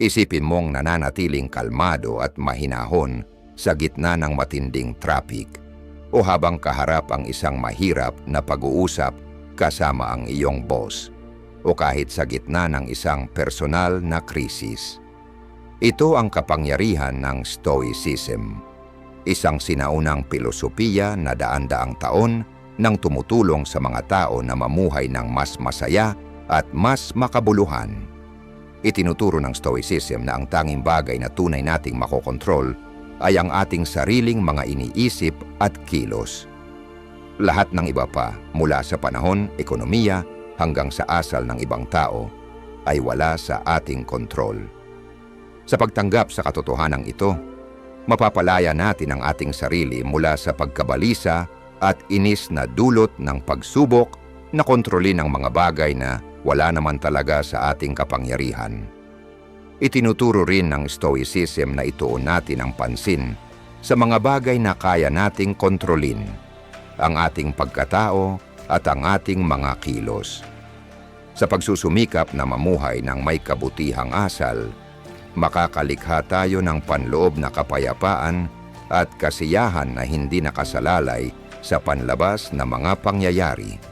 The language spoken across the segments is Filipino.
Isipin mong nananatiling kalmado at mahinahon sa gitna ng matinding traffic o habang kaharap ang isang mahirap na pag-uusap kasama ang iyong boss o kahit sa gitna ng isang personal na krisis. Ito ang kapangyarihan ng Stoicism, isang sinaunang pilosopiya na daan-daang taon nang tumutulong sa mga tao na mamuhay ng mas masaya at mas makabuluhan. Itinuturo ng Stoicism na ang tanging bagay na tunay nating makokontrol ay ang ating sariling mga iniisip at kilos. Lahat ng iba pa, mula sa panahon, ekonomiya, hanggang sa asal ng ibang tao, ay wala sa ating kontrol. Sa pagtanggap sa katotohanan ito, mapapalaya natin ang ating sarili mula sa pagkabalisa at inis na dulot ng pagsubok na kontrolin ang mga bagay na wala naman talaga sa ating kapangyarihan. Itinuturo rin ng Stoicism na ituon natin ang pansin sa mga bagay na kaya nating kontrolin, ang ating pagkatao at ang ating mga kilos. Sa pagsusumikap na mamuhay ng may kabutihang asal, makakalikha tayo ng panloob na kapayapaan at kasiyahan na hindi nakasalalay sa panlabas na mga pangyayari.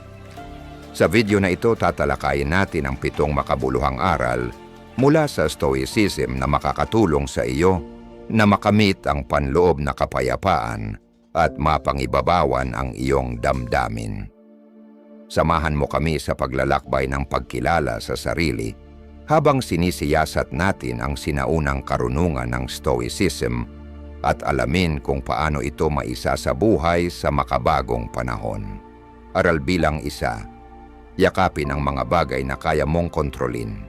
Sa video na ito tatalakayin natin ang pitong makabuluhang aral mula sa Stoicism na makakatulong sa iyo na makamit ang panloob na kapayapaan at mapangibabawan ang iyong damdamin. Samahan mo kami sa paglalakbay ng pagkilala sa sarili habang sinisiyasat natin ang sinaunang karunungan ng Stoicism at alamin kung paano ito maisa sa buhay sa makabagong panahon. Aral bilang isa, yakapin ang mga bagay na kaya mong kontrolin.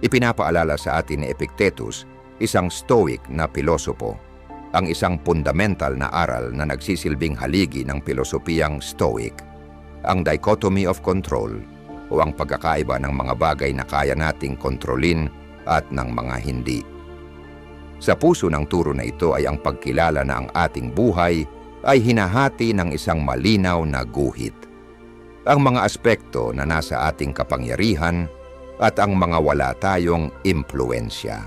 Ipinapaalala sa atin ni Epictetus, isang stoic na pilosopo, ang isang fundamental na aral na nagsisilbing haligi ng pilosopiyang stoic, ang dichotomy of control o ang pagkakaiba ng mga bagay na kaya nating kontrolin at ng mga hindi. Sa puso ng turo na ito ay ang pagkilala na ang ating buhay ay hinahati ng isang malinaw na guhit. Ang mga aspekto na nasa ating kapangyarihan at ang mga wala tayong impluensya.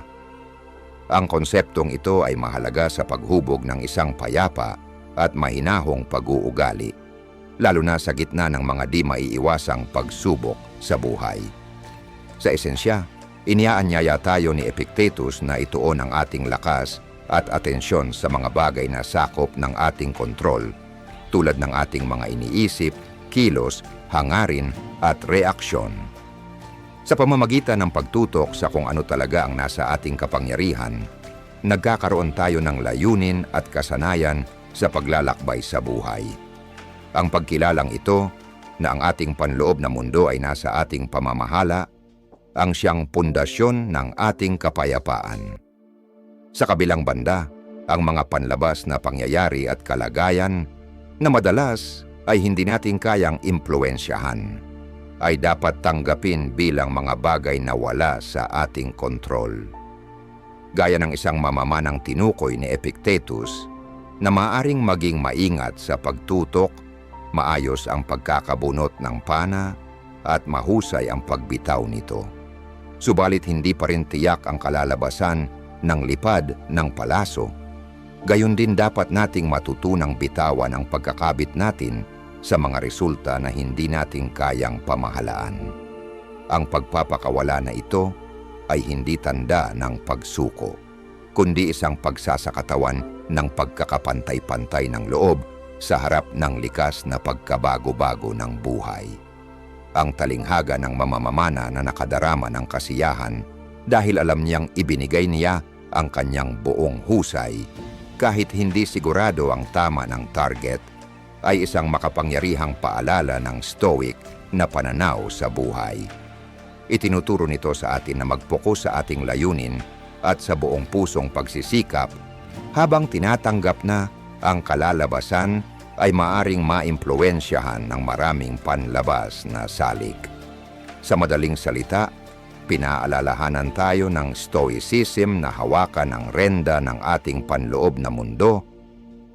Ang konseptong ito ay mahalaga sa paghubog ng isang payapa at mahinahong pag-uugali, lalo na sa gitna ng mga di maiiwasang pagsubok sa buhay. Sa esensya, iniaanyaya tayo ni Epictetus na ituon ang ating lakas at atensyon sa mga bagay na sakop ng ating kontrol, tulad ng ating mga iniisip, kilos, hangarin at reaksyon. Sa pamamagitan ng pagtutok sa kung ano talaga ang nasa ating kapangyarihan, nagkakaroon tayo ng layunin at kasanayan sa paglalakbay sa buhay. Ang pagkilalang ito na ang ating panloob na mundo ay nasa ating pamamahala, ang siyang pundasyon ng ating kapayapaan. Sa kabilang banda, ang mga panlabas na pangyayari at kalagayan na madalas ay hindi natin kayang impluensyahan ay dapat tanggapin bilang mga bagay na wala sa ating kontrol. Gaya ng isang mamamanang tinukoy ni Epictetus na maaring maging maingat sa pagtutok, maayos ang pagkakabunot ng pana at mahusay ang pagbitaw nito. Subalit hindi pa rin tiyak ang kalalabasan ng lipad ng palaso. Gayon din dapat nating matutunang bitawan ang pagkakabit natin sa mga resulta na hindi natin kayang pamahalaan. Ang pagpapakawala na ito ay hindi tanda ng pagsuko, kundi isang pagsasakatawan ng pagkakapantay-pantay ng loob sa harap ng likas na pagkabago-bago ng buhay. Ang talinghaga ng mamamamana na nakadarama ng kasiyahan dahil alam niyang ibinigay niya ang kanyang buong husay kahit hindi sigurado ang tama ng target ay isang makapangyarihang paalala ng Stoic na pananaw sa buhay. Itinuturo nito sa atin na magpokus sa ating layunin at sa buong pusong pagsisikap habang tinatanggap na ang kalalabasan ay maaring maimpluensyahan ng maraming panlabas na salik. Sa madaling salita, pinaalalahanan tayo ng stoicism na hawakan ang renda ng ating panloob na mundo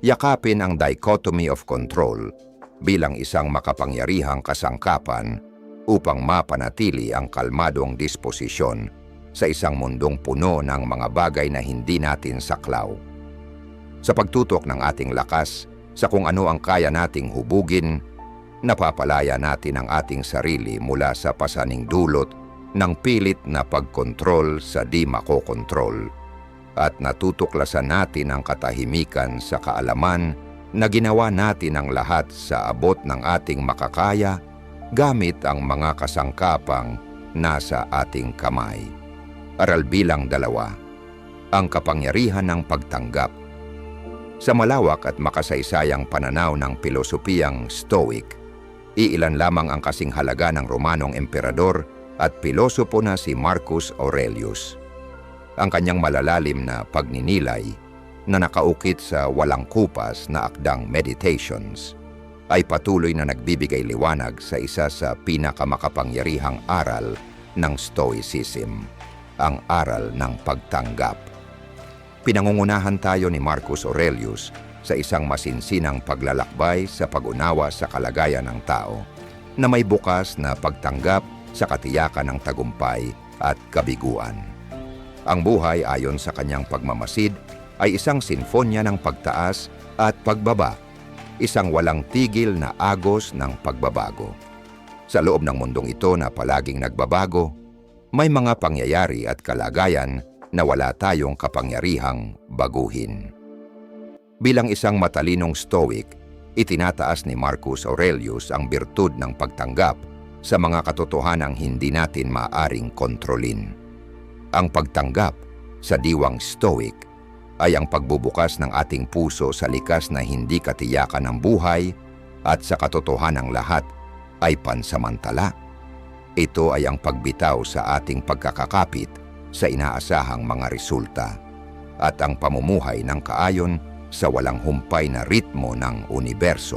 yakapin ang dichotomy of control bilang isang makapangyarihang kasangkapan upang mapanatili ang kalmadong disposisyon sa isang mundong puno ng mga bagay na hindi natin saklaw. Sa pagtutok ng ating lakas sa kung ano ang kaya nating hubugin, napapalaya natin ang ating sarili mula sa pasaning dulot ng pilit na pagkontrol sa di makokontrol at natutuklasan natin ang katahimikan sa kaalaman na ginawa natin ang lahat sa abot ng ating makakaya gamit ang mga kasangkapang nasa ating kamay. Aral bilang dalawa, ang kapangyarihan ng pagtanggap. Sa malawak at makasaysayang pananaw ng pilosopiyang Stoic, iilan lamang ang kasing halaga ng Romanong emperador at pilosopo na si Marcus Aurelius. Ang kanyang malalalim na pagninilay na nakaukit sa walang kupas na akdang meditations ay patuloy na nagbibigay liwanag sa isa sa pinakamakapangyarihang aral ng Stoicism, ang aral ng pagtanggap. Pinangungunahan tayo ni Marcus Aurelius sa isang masinsinang paglalakbay sa pag-unawa sa kalagayan ng tao na may bukas na pagtanggap sa katiyakan ng tagumpay at kabiguan. Ang buhay ayon sa kanyang pagmamasid ay isang sinfonya ng pagtaas at pagbaba, isang walang tigil na agos ng pagbabago. Sa loob ng mundong ito na palaging nagbabago, may mga pangyayari at kalagayan na wala tayong kapangyarihang baguhin. Bilang isang matalinong stoic, itinataas ni Marcus Aurelius ang birtud ng pagtanggap sa mga katotohanang hindi natin maaring kontrolin. Ang pagtanggap sa diwang stoic ay ang pagbubukas ng ating puso sa likas na hindi katiyakan ng buhay at sa katotohanang lahat ay pansamantala. Ito ay ang pagbitaw sa ating pagkakakapit sa inaasahang mga resulta at ang pamumuhay ng kaayon sa walang humpay na ritmo ng universo.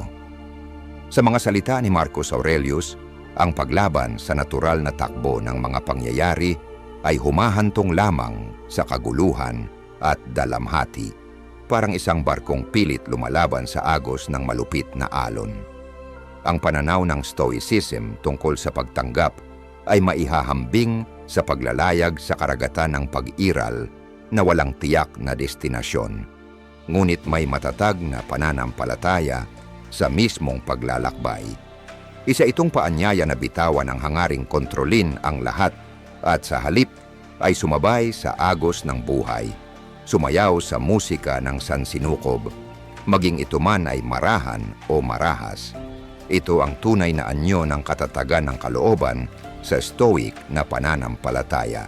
Sa mga salita ni Marcus Aurelius, ang paglaban sa natural na takbo ng mga pangyayari ay humahantong lamang sa kaguluhan at dalamhati, parang isang barkong pilit lumalaban sa agos ng malupit na alon. Ang pananaw ng Stoicism tungkol sa pagtanggap ay maihahambing sa paglalayag sa karagatan ng pag-iral na walang tiyak na destinasyon, ngunit may matatag na pananampalataya sa mismong paglalakbay. Isa itong paanyaya na bitawan ang hangaring kontrolin ang lahat at sa halip ay sumabay sa agos ng buhay. Sumayaw sa musika ng sansinukob, maging ito man ay marahan o marahas. Ito ang tunay na anyo ng katatagan ng kalooban sa stoic na pananampalataya.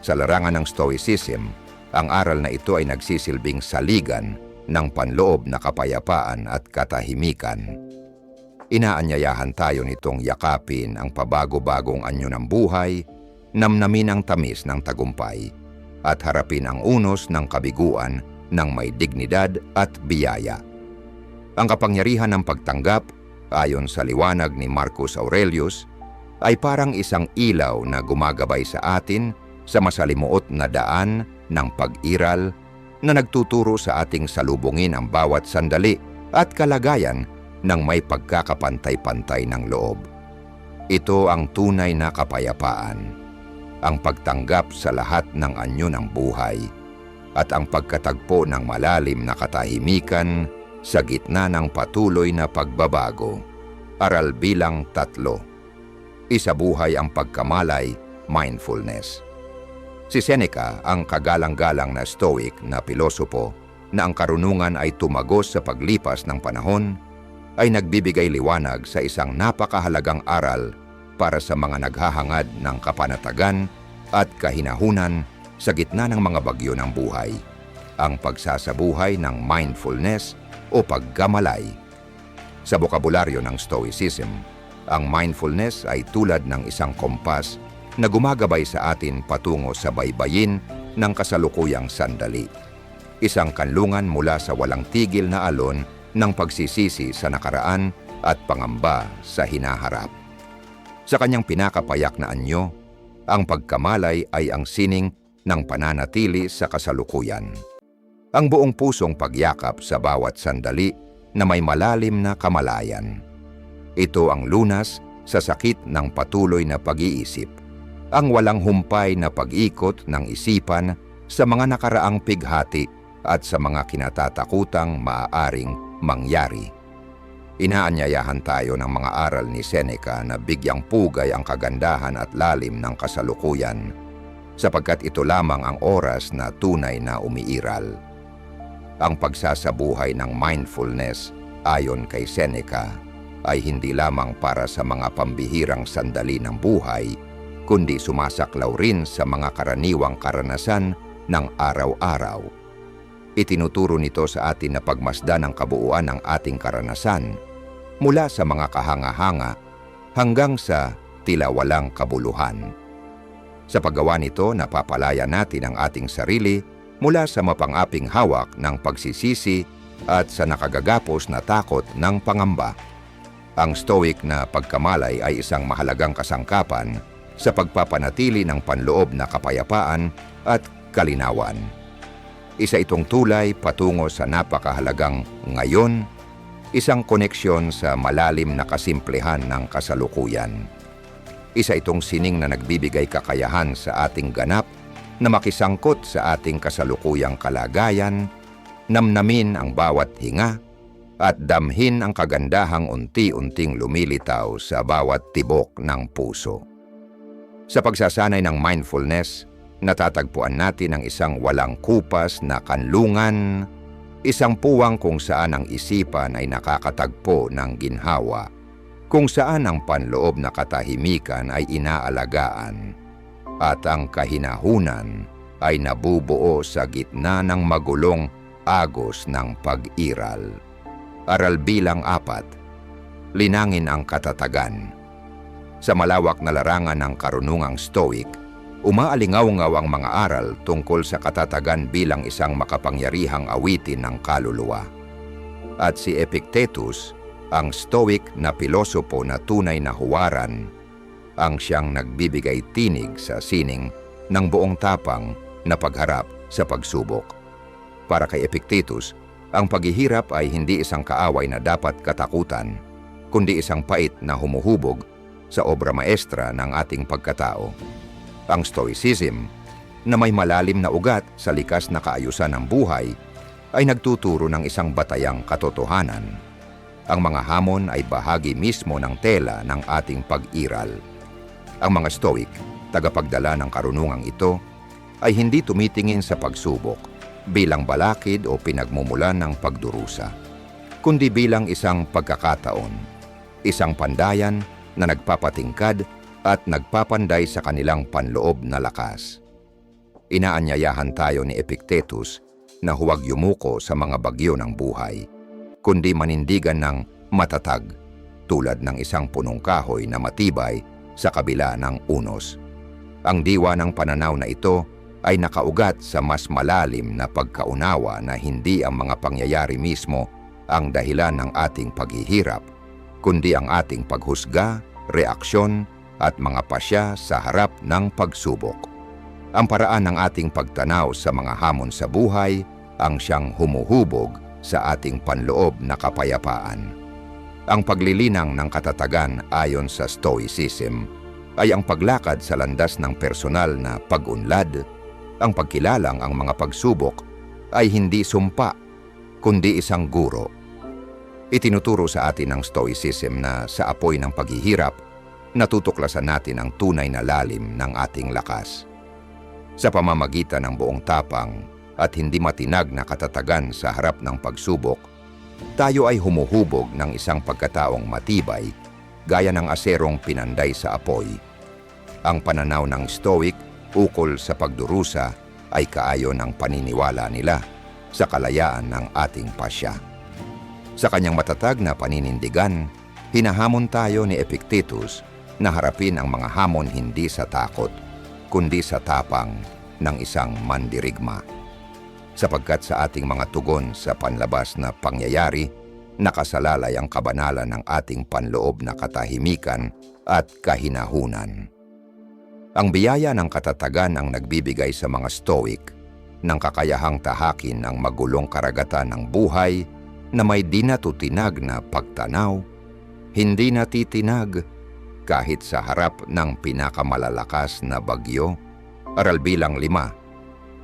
Sa larangan ng stoicism, ang aral na ito ay nagsisilbing saligan ng panloob na kapayapaan at katahimikan inaanyayahan tayo nitong yakapin ang pabago-bagong anyo ng buhay, namnamin ang tamis ng tagumpay, at harapin ang unos ng kabiguan ng may dignidad at biyaya. Ang kapangyarihan ng pagtanggap, ayon sa liwanag ni Marcus Aurelius, ay parang isang ilaw na gumagabay sa atin sa masalimuot na daan ng pag-iral na nagtuturo sa ating salubungin ang bawat sandali at kalagayan ng may pagkakapantay-pantay ng loob. Ito ang tunay na kapayapaan, ang pagtanggap sa lahat ng anyo ng buhay, at ang pagkatagpo ng malalim na katahimikan sa gitna ng patuloy na pagbabago. Aral bilang tatlo. Isa buhay ang pagkamalay, mindfulness. Si Seneca, ang kagalang-galang na stoic na pilosopo, na ang karunungan ay tumagos sa paglipas ng panahon, ay nagbibigay liwanag sa isang napakahalagang aral para sa mga naghahangad ng kapanatagan at kahinahunan sa gitna ng mga bagyo ng buhay, ang pagsasabuhay ng mindfulness o paggamalay. Sa bokabularyo ng Stoicism, ang mindfulness ay tulad ng isang kompas na gumagabay sa atin patungo sa baybayin ng kasalukuyang sandali. Isang kanlungan mula sa walang tigil na alon ng pagsisisi sa nakaraan at pangamba sa hinaharap. Sa kanyang pinakapayak na anyo, ang pagkamalay ay ang sining ng pananatili sa kasalukuyan. Ang buong pusong pagyakap sa bawat sandali na may malalim na kamalayan. Ito ang lunas sa sakit ng patuloy na pag-iisip. ang walang humpay na pag-ikot ng isipan sa mga nakaraang pighati at sa mga kinatatakutang maaaring mangyari. Inaanyayahan tayo ng mga aral ni Seneca na bigyang pugay ang kagandahan at lalim ng kasalukuyan sapagkat ito lamang ang oras na tunay na umiiral. Ang pagsasabuhay ng mindfulness ayon kay Seneca ay hindi lamang para sa mga pambihirang sandali ng buhay, kundi sumasaklaw rin sa mga karaniwang karanasan ng araw-araw. Itinuturo nito sa atin na pagmasdan ang kabuuan ng ating karanasan mula sa mga kahanga-hanga hanggang sa tila walang kabuluhan. Sa paggawa nito, napapalaya natin ang ating sarili mula sa mapangaping hawak ng pagsisisi at sa nakagagapos na takot ng pangamba. Ang stoic na pagkamalay ay isang mahalagang kasangkapan sa pagpapanatili ng panloob na kapayapaan at kalinawan. Isa itong tulay patungo sa napakahalagang ngayon, isang koneksyon sa malalim na kasimplehan ng kasalukuyan. Isa itong sining na nagbibigay kakayahan sa ating ganap na makisangkot sa ating kasalukuyang kalagayan, namnamin ang bawat hinga, at damhin ang kagandahang unti-unting lumilitaw sa bawat tibok ng puso. Sa pagsasanay ng mindfulness, natatagpuan natin ang isang walang kupas na kanlungan, isang puwang kung saan ang isipan ay nakakatagpo ng ginhawa, kung saan ang panloob na katahimikan ay inaalagaan, at ang kahinahunan ay nabubuo sa gitna ng magulong agos ng pag-iral. Aral bilang apat, linangin ang katatagan. Sa malawak na larangan ng karunungang stoic, umaalingaw-ngaw ang mga aral tungkol sa katatagan bilang isang makapangyarihang awitin ng kaluluwa. At si Epictetus, ang stoic na pilosopo na tunay na huwaran, ang siyang nagbibigay tinig sa sining ng buong tapang na pagharap sa pagsubok. Para kay Epictetus, ang paghihirap ay hindi isang kaaway na dapat katakutan, kundi isang pait na humuhubog sa obra maestra ng ating pagkatao. Ang Stoicism, na may malalim na ugat sa likas na kaayusan ng buhay, ay nagtuturo ng isang batayang katotohanan. Ang mga hamon ay bahagi mismo ng tela ng ating pag-iral. Ang mga Stoic, tagapagdala ng karunungang ito, ay hindi tumitingin sa pagsubok bilang balakid o pinagmumulan ng pagdurusa, kundi bilang isang pagkakataon, isang pandayan na nagpapatingkad at nagpapanday sa kanilang panloob na lakas. Inaanyayahan tayo ni Epictetus na huwag yumuko sa mga bagyo ng buhay, kundi manindigan ng matatag tulad ng isang punong kahoy na matibay sa kabila ng unos. Ang diwa ng pananaw na ito ay nakaugat sa mas malalim na pagkaunawa na hindi ang mga pangyayari mismo ang dahilan ng ating paghihirap, kundi ang ating paghusga, reaksyon at mga pasya sa harap ng pagsubok. Ang paraan ng ating pagtanaw sa mga hamon sa buhay ang siyang humuhubog sa ating panloob na kapayapaan. Ang paglilinang ng katatagan ayon sa Stoicism ay ang paglakad sa landas ng personal na pag-unlad, ang pagkilalang ang mga pagsubok ay hindi sumpa, kundi isang guro. Itinuturo sa atin ng Stoicism na sa apoy ng paghihirap, natutuklasan natin ang tunay na lalim ng ating lakas. Sa pamamagitan ng buong tapang at hindi matinag na katatagan sa harap ng pagsubok, tayo ay humuhubog ng isang pagkataong matibay gaya ng aserong pinanday sa apoy. Ang pananaw ng Stoic ukol sa pagdurusa ay kaayon ng paniniwala nila sa kalayaan ng ating pasya. Sa kanyang matatag na paninindigan, hinahamon tayo ni Epictetus na harapin ang mga hamon hindi sa takot, kundi sa tapang ng isang mandirigma. Sapagkat sa ating mga tugon sa panlabas na pangyayari, nakasalalay ang kabanalan ng ating panloob na katahimikan at kahinahunan. Ang biyaya ng katatagan ang nagbibigay sa mga stoic ng kakayahang tahakin ang magulong karagatan ng buhay na may dinatutinag na pagtanaw, hindi natitinag, kahit sa harap ng pinakamalalakas na bagyo? Aral bilang lima,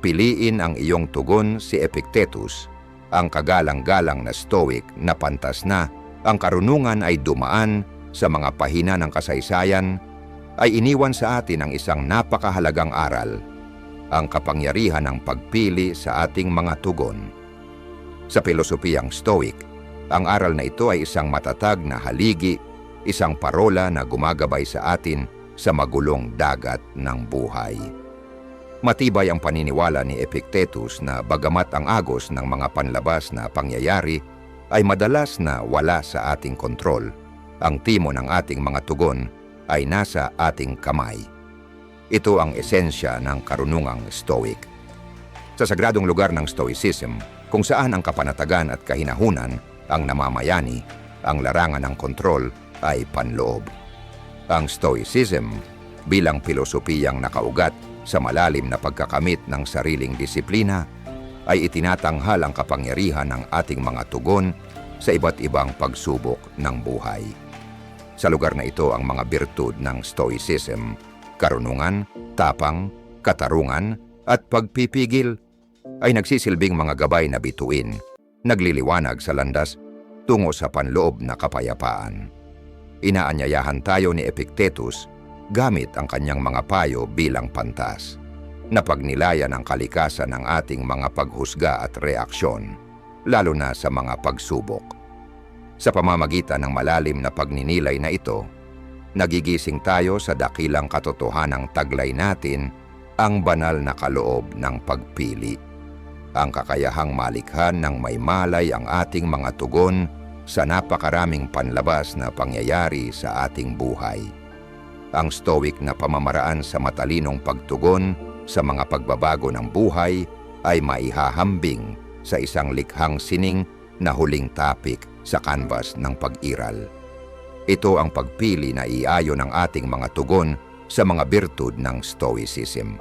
piliin ang iyong tugon si Epictetus, ang kagalang-galang na stoic na pantas na ang karunungan ay dumaan sa mga pahina ng kasaysayan, ay iniwan sa atin ang isang napakahalagang aral, ang kapangyarihan ng pagpili sa ating mga tugon. Sa pilosopiyang stoic, ang aral na ito ay isang matatag na haligi, isang parola na gumagabay sa atin sa magulong dagat ng buhay. Matibay ang paniniwala ni Epictetus na bagamat ang agos ng mga panlabas na pangyayari ay madalas na wala sa ating kontrol, ang timo ng ating mga tugon ay nasa ating kamay. Ito ang esensya ng karunungang Stoic. Sa sagradong lugar ng Stoicism, kung saan ang kapanatagan at kahinahunan ang namamayani, ang larangan ng kontrol ay panloob. Ang Stoicism bilang pilosopiyang nakaugat sa malalim na pagkakamit ng sariling disiplina ay itinatanghal ang kapangyarihan ng ating mga tugon sa iba't ibang pagsubok ng buhay. Sa lugar na ito ang mga birtud ng Stoicism, karunungan, tapang, katarungan, at pagpipigil ay nagsisilbing mga gabay na bituin, nagliliwanag sa landas tungo sa panloob na kapayapaan. Inaanyayahan tayo ni Epictetus gamit ang kanyang mga payo bilang pantas na pagnilayan ang kalikasan ng ating mga paghusga at reaksyon, lalo na sa mga pagsubok. Sa pamamagitan ng malalim na pagninilay na ito, nagigising tayo sa dakilang katotohanang taglay natin ang banal na kaloob ng pagpili. Ang kakayahang malikhan ng may malay ang ating mga tugon sa napakaraming panlabas na pangyayari sa ating buhay ang stoic na pamamaraan sa matalinong pagtugon sa mga pagbabago ng buhay ay maihahambing sa isang likhang sining na huling topic sa canvas ng pag-iral. Ito ang pagpili na iayo ng ating mga tugon sa mga birtud ng Stoicism.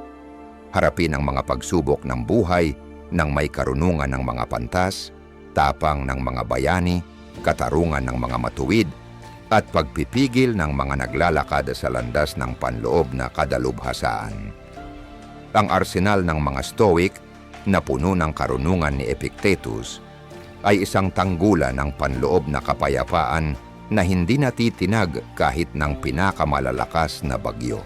Harapin ang mga pagsubok ng buhay ng may karunungan ng mga pantas, tapang ng mga bayani, katarungan ng mga matuwid, at pagpipigil ng mga naglalakad sa landas ng panloob na kadalubhasaan. Ang arsenal ng mga Stoic na puno ng karunungan ni Epictetus ay isang tanggulan ng panloob na kapayapaan na hindi natitinag kahit ng pinakamalalakas na bagyo.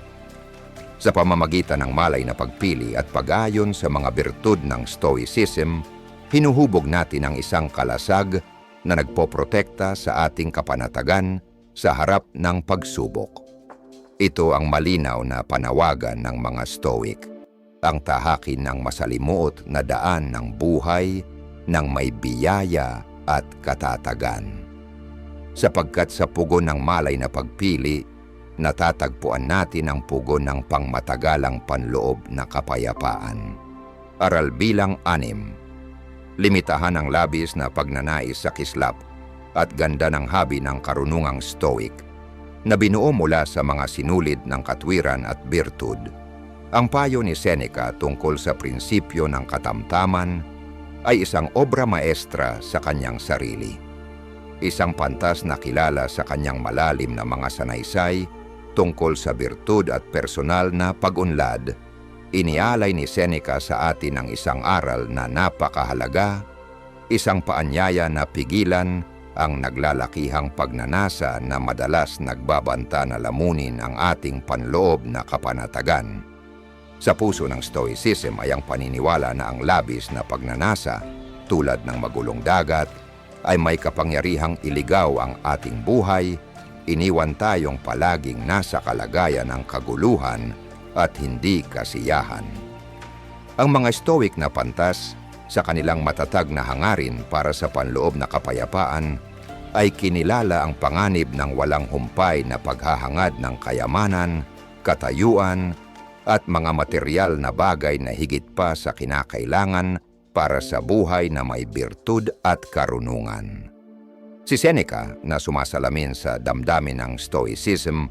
Sa pamamagitan ng malay na pagpili at pag-ayon sa mga birtud ng Stoicism, hinuhubog natin ang isang kalasag na nagpoprotekta sa ating kapanatagan sa harap ng pagsubok. Ito ang malinaw na panawagan ng mga Stoic, ang tahakin ng masalimuot na daan ng buhay ng may biyaya at katatagan. Sapagkat sa pugon ng malay na pagpili, natatagpuan natin ang pugon ng pangmatagalang panloob na kapayapaan. Aral bilang anim, limitahan ang labis na pagnanais sa kislap at ganda ng habi ng karunungang stoic na binuo mula sa mga sinulid ng katwiran at birtud. Ang payo ni Seneca tungkol sa prinsipyo ng katamtaman ay isang obra maestra sa kanyang sarili. Isang pantas na kilala sa kanyang malalim na mga sanaysay tungkol sa birtud at personal na pag-unlad, inialay ni Seneca sa atin ang isang aral na napakahalaga, isang paanyaya na pigilan ang naglalakihang pagnanasa na madalas nagbabanta na lamunin ang ating panloob na kapanatagan. Sa puso ng Stoicism ay ang paniniwala na ang labis na pagnanasa, tulad ng magulong dagat, ay may kapangyarihang iligaw ang ating buhay, iniwan tayong palaging nasa kalagayan ng kaguluhan at hindi kasiyahan. Ang mga Stoic na pantas sa kanilang matatag na hangarin para sa panloob na kapayapaan ay kinilala ang panganib ng walang humpay na paghahangad ng kayamanan, katayuan, at mga material na bagay na higit pa sa kinakailangan para sa buhay na may birtud at karunungan. Si Seneca, na sumasalamin sa damdamin ng Stoicism,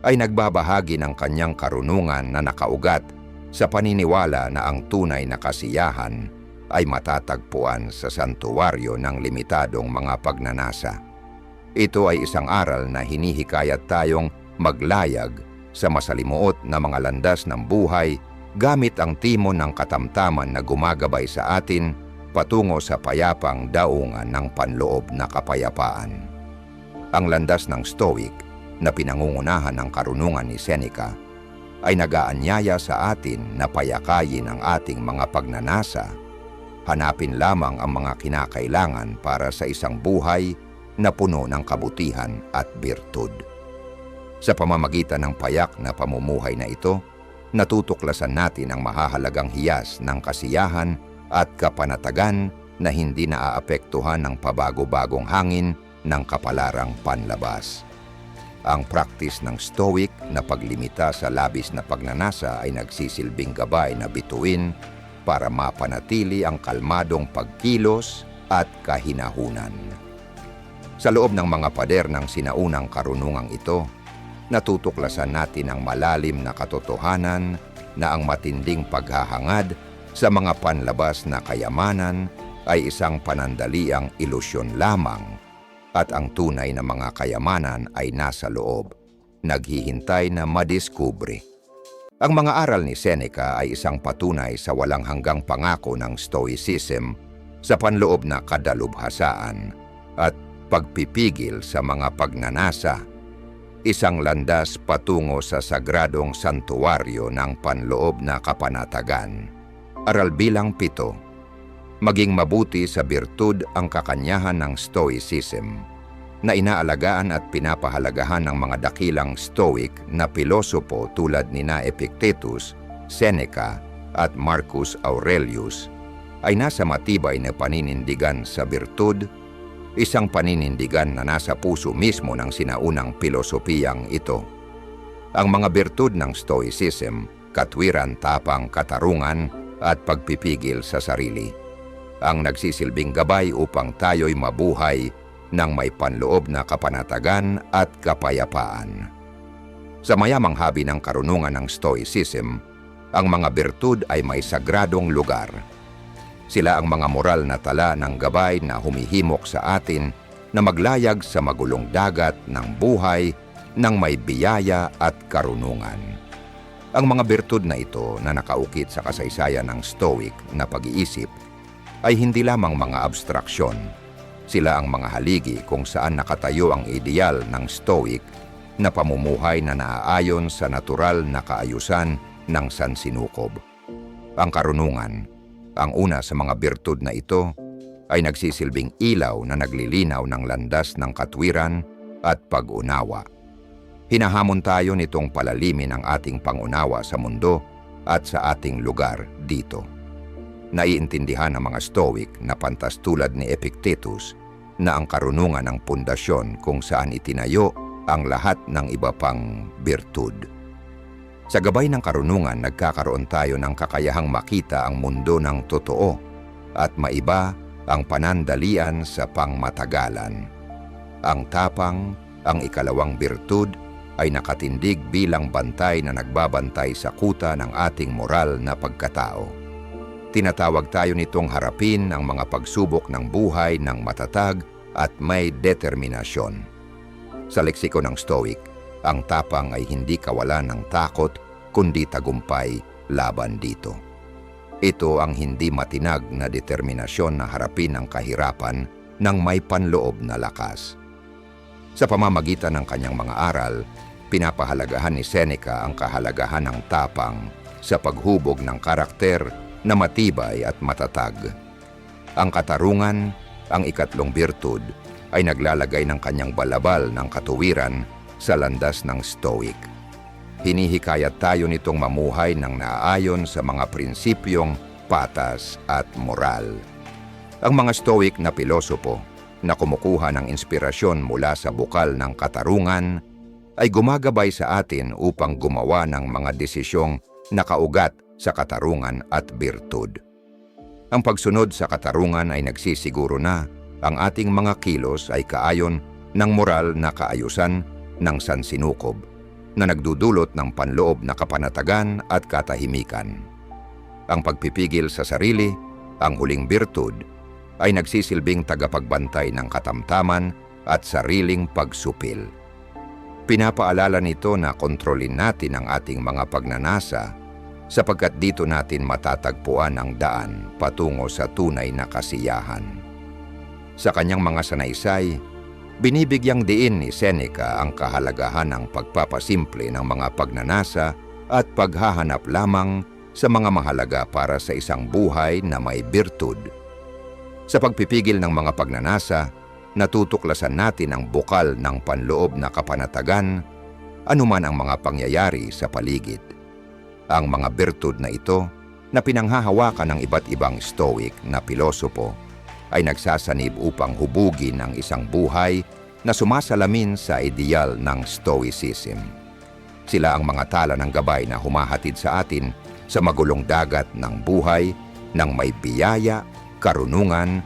ay nagbabahagi ng kanyang karunungan na nakaugat sa paniniwala na ang tunay na kasiyahan ay matatagpuan sa santuwaryo ng limitadong mga pagnanasa. Ito ay isang aral na hinihikayat tayong maglayag sa masalimuot na mga landas ng buhay gamit ang timon ng katamtaman na gumagabay sa atin patungo sa payapang daungan ng panloob na kapayapaan. Ang landas ng Stoic na pinangungunahan ng karunungan ni Seneca ay nagaanyaya sa atin na payakayin ang ating mga pagnanasa. Hanapin lamang ang mga kinakailangan para sa isang buhay na puno ng kabutihan at birtud. Sa pamamagitan ng payak na pamumuhay na ito, natutuklasan natin ang mahahalagang hiyas ng kasiyahan at kapanatagan na hindi naaapektuhan ng pabago-bagong hangin ng kapalarang panlabas. Ang praktis ng stoic na paglimita sa labis na pagnanasa ay nagsisilbing gabay na bituin para mapanatili ang kalmadong pagkilos at kahinahunan. Sa loob ng mga pader ng sinaunang karunungang ito, natutuklasan natin ang malalim na katotohanan na ang matinding paghahangad sa mga panlabas na kayamanan ay isang panandaliang ilusyon lamang at ang tunay na mga kayamanan ay nasa loob, naghihintay na madiskubre. Ang mga aral ni Seneca ay isang patunay sa walang hanggang pangako ng Stoicism sa panloob na kadalubhasaan at pagpipigil sa mga pagnanasa, isang landas patungo sa sagradong santuwaryo ng panloob na kapanatagan. Aral bilang pito, maging mabuti sa birtud ang kakanyahan ng Stoicism na inaalagaan at pinapahalagahan ng mga dakilang Stoic na pilosopo tulad ni na Epictetus, Seneca at Marcus Aurelius ay nasa matibay na paninindigan sa birtud, isang paninindigan na nasa puso mismo ng sinaunang pilosopiyang ito. Ang mga birtud ng Stoicism, katwiran, tapang, katarungan at pagpipigil sa sarili ang nagsisilbing gabay upang tayo'y mabuhay ng may panloob na kapanatagan at kapayapaan. Sa mayamang habi ng karunungan ng Stoicism, ang mga birtud ay may sagradong lugar. Sila ang mga moral na tala ng gabay na humihimok sa atin na maglayag sa magulong dagat ng buhay ng may biyaya at karunungan. Ang mga birtud na ito na nakaukit sa kasaysayan ng Stoic na pag-iisip ay hindi lamang mga abstraksyon. Sila ang mga haligi kung saan nakatayo ang ideal ng Stoic na pamumuhay na naaayon sa natural na kaayusan ng sansinukob. Ang karunungan, ang una sa mga birtud na ito, ay nagsisilbing ilaw na naglilinaw ng landas ng katwiran at pag-unawa. Hinahamon tayo nitong palalimin ang ating pangunawa sa mundo at sa ating lugar dito. Naiintindihan ng mga Stoic na pantas tulad ni Epictetus na ang karunungan ng pundasyon kung saan itinayo ang lahat ng iba pang birtud. Sa gabay ng karunungan, nagkakaroon tayo ng kakayahang makita ang mundo ng totoo at maiba ang panandalian sa pangmatagalan. Ang tapang, ang ikalawang birtud, ay nakatindig bilang bantay na nagbabantay sa kuta ng ating moral na pagkatao. Tinatawag tayo nitong harapin ang mga pagsubok ng buhay ng matatag at may determinasyon. Sa leksiko ng Stoic, ang tapang ay hindi kawalan ng takot kundi tagumpay laban dito. Ito ang hindi matinag na determinasyon na harapin ang kahirapan ng may panloob na lakas. Sa pamamagitan ng kanyang mga aral, pinapahalagahan ni Seneca ang kahalagahan ng tapang sa paghubog ng karakter na matibay at matatag. Ang katarungan, ang ikatlong birtud, ay naglalagay ng kanyang balabal ng katuwiran sa landas ng Stoic. Hinihikayat tayo nitong mamuhay ng naaayon sa mga prinsipyong patas at moral. Ang mga Stoic na pilosopo na kumukuha ng inspirasyon mula sa bukal ng katarungan ay gumagabay sa atin upang gumawa ng mga desisyong nakaugat sa katarungan at birtud. Ang pagsunod sa katarungan ay nagsisiguro na ang ating mga kilos ay kaayon ng moral na kaayusan ng sansinukob na nagdudulot ng panloob na kapanatagan at katahimikan. Ang pagpipigil sa sarili, ang huling birtud, ay nagsisilbing tagapagbantay ng katamtaman at sariling pagsupil. Pinapaalala nito na kontrolin natin ang ating mga pagnanasa sapagkat dito natin matatagpuan ang daan patungo sa tunay na kasiyahan. Sa kanyang mga sanaysay, binibigyang diin ni Seneca ang kahalagahan ng pagpapasimple ng mga pagnanasa at paghahanap lamang sa mga mahalaga para sa isang buhay na may birtud. Sa pagpipigil ng mga pagnanasa, natutuklasan natin ang bukal ng panloob na kapanatagan, anuman ang mga pangyayari sa paligid. Ang mga birtud na ito na pinanghahawakan ng iba't ibang stoic na pilosopo ay nagsasanib upang hubugin ang isang buhay na sumasalamin sa ideal ng stoicism. Sila ang mga tala ng gabay na humahatid sa atin sa magulong dagat ng buhay ng may biyaya, karunungan,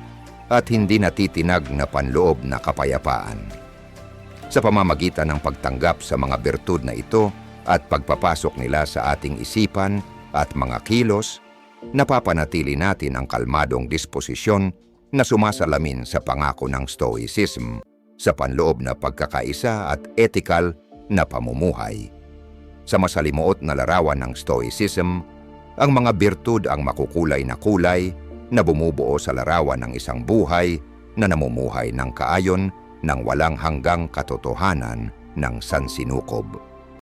at hindi natitinag na panloob na kapayapaan. Sa pamamagitan ng pagtanggap sa mga bertud na ito at pagpapasok nila sa ating isipan at mga kilos, napapanatili natin ang kalmadong disposisyon na sumasalamin sa pangako ng Stoicism sa panloob na pagkakaisa at ethical na pamumuhay. Sa masalimuot na larawan ng Stoicism, ang mga birtud ang makukulay na kulay na bumubuo sa larawan ng isang buhay na namumuhay ng kaayon ng walang hanggang katotohanan ng sansinukob.